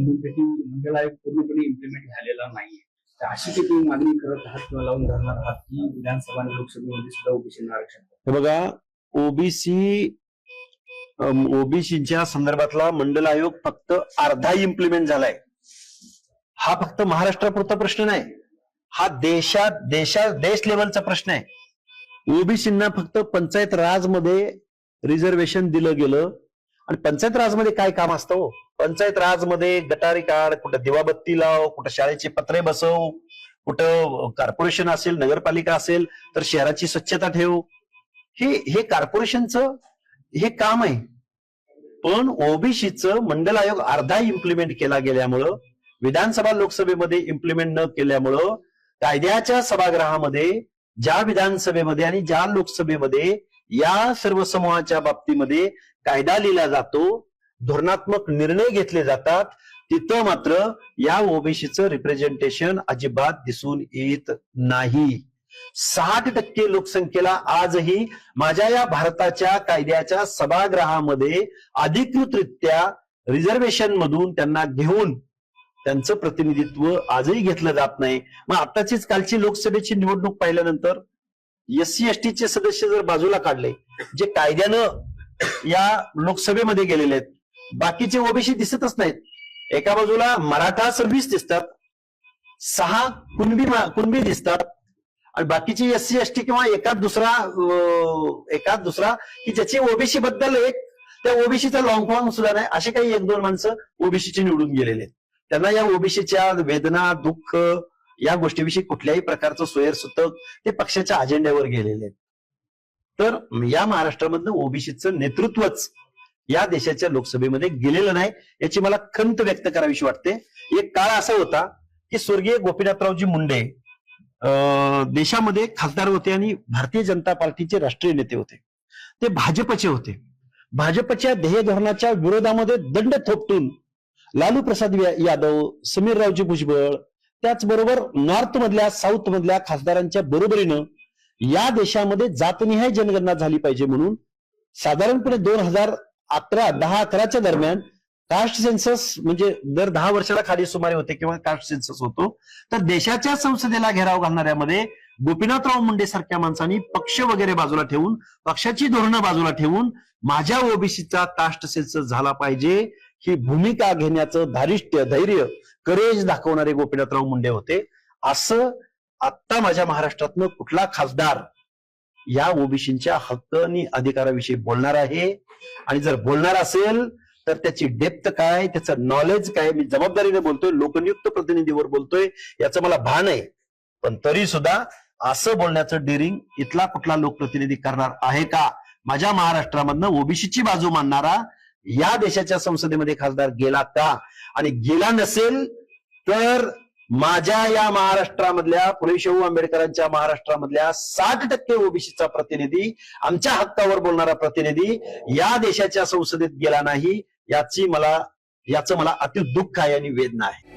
सिंधुपेटी मंडळ एक पूर्णपणे इम्प्लिमेंट झालेला नाहीये. तर अशी ते तुम्ही मागणी करत आहात किंवा लावून धरणार आहात की विधानसभा आणि लोकसभेमध्ये सुद्धा ओबीसींना आरक्षण हे बघा ओबीसी ओबीसीच्या संदर्भातला मंडल आयोग फक्त अर्धा इम्प्लिमेंट झालाय. हा फक्त महाराष्ट्रापुरता प्रश्न नाही. हा देशात देशा देश लेवलचा प्रश्न आहे. ओबीसींना फक्त पंचायत राजमध्ये रिझर्वेशन दिलं गेलं. आणि पंचायत राजमध्ये काय काम असतं हो? पंचायत राजमध्ये गटारी काढ कुठं दिवाबत्ती लाव कुठं शाळेचे पत्रे बसव कुठं कॉर्पोरेशन असेल नगरपालिका असेल तर शहराची स्वच्छता ठेव. हे हे कॉर्पोरेशनचं हे काम आहे. पण ओबीसीचं मंडल आयोग अर्धा इम्प्लिमेंट केला गेल्यामुळं विधानसभा लोकसभेमध्ये इम्प्लिमेंट न केल्यामुळं कायद्याच्या सभागृहामध्ये ज्या विधानसभेमध्ये आणि ज्या लोकसभेमध्ये या सर्व समूहाच्या बाबतीमध्ये कायदा लिहिला जातो धोरणात्मक निर्णय घेतले जातात तिथं मात्र या ओबीसीचं रिप्रेझेंटेशन अजिबात दिसून येत नाही. साठ टक्के लोकसंख्येला आजही माझ्या या भारताच्या कायद्याच्या सभागृहामध्ये अधिकृतरित्या रिझर्वेशन मधून त्यांना घेऊन त्यांचं प्रतिनिधित्व आजही घेतलं जात नाही. मग आताचीच कालची लोकसभेची निवडणूक पाहिल्यानंतर एस सी एस चे सदस्य जर बाजूला काढले जे कायद्यानं या लोकसभेमध्ये गेलेले आहेत बाकीचे ओबीसी दिसतच नाहीत. एका बाजूला मराठा सव्वीस दिसतात सहा कुणबी कुणबी दिसतात आणि बाकीचे एस सी एस टी किंवा एकाच दुसरा एकाच दुसरा की ज्याची ओबीसी बद्दल एक त्या ओबीसीचा लॉंग फॉर्म सुद्धा नाही असे काही एक दोन माणसं ओबीसीचे निवडून गेलेले आहेत. त्यांना या ओबीसीच्या वेदना दुःख या गोष्टीविषयी कुठल्याही प्रकारचं सोयर सुतक ते पक्षाच्या अजेंड्यावर गेलेले आहेत. तर या महाराष्ट्रामधनं ओबीसीचं नेतृत्वच या देशाच्या लोकसभेमध्ये गेलेलं नाही याची मला खंत व्यक्त करावीशी वाटते. एक काळ असा होता की स्वर्गीय गोपीनाथरावजी मुंडे अं, देशामध्ये खासदार होते आणि भारतीय जनता पार्टीचे राष्ट्रीय नेते होते. ते भाजपचे होते. भाजपच्या ध्येय धोरणाच्या विरोधामध्ये दंड थोपटून लालू प्रसाद यादव समीररावजी भुजबळ त्याचबरोबर नॉर्थ मधल्या साऊथ मधल्या खासदारांच्या बरोबरीनं या देशामध्ये जातनिहाय जनगणना झाली पाहिजे म्हणून साधारणपणे दोन हजार अकरा दहा अकराच्या दरम्यान कास्ट सेन्सस म्हणजे दर दहा वर्षाला खाली सुमारे होते किंवा कास्ट सेन्सस होतो. तर देशाच्या संसदेला घेराव घालणाऱ्यामध्ये गोपीनाथराव मुंडे सारख्या माणसांनी पक्ष वगैरे बाजूला ठेवून पक्षाची धोरणं बाजूला ठेवून माझ्या ओबीसीचा कास्ट सेन्सस झाला पाहिजे ही भूमिका घेण्याचं धारिष्ट्य धैर्य करेज दाखवणारे गोपीनाथराव मुंडे होते. असं आत्ता माझ्या महाराष्ट्रातनं कुठला खासदार या ओबीसीच्या हक्क आणि अधिकाराविषयी बोलणार आहे. आणि जर बोलणार असेल तर त्याची डेप्थ काय त्याचं नॉलेज काय मी जबाबदारीने बोलतोय लोकनियुक्त प्रतिनिधीवर बोलतोय याचं मला भान आहे. पण तरी सुद्धा असं बोलण्याचं डिरिंग इथला कुठला लोकप्रतिनिधी करणार आहे का? माझ्या महाराष्ट्रामधनं ओबीसीची बाजू मानणारा या देशाच्या संसदेमध्ये खासदार गेला का? आणि गेला नसेल तर माझ्या या महाराष्ट्रामधल्या फुले शाहू आंबेडकरांच्या महाराष्ट्रामधल्या साठ टक्के ओबीसीचा प्रतिनिधी आमच्या हक्कावर बोलणारा प्रतिनिधी या देशाच्या संसदेत गेला नाही याची मला याचं मला अति दुःख आहे आणि वेदना आहे.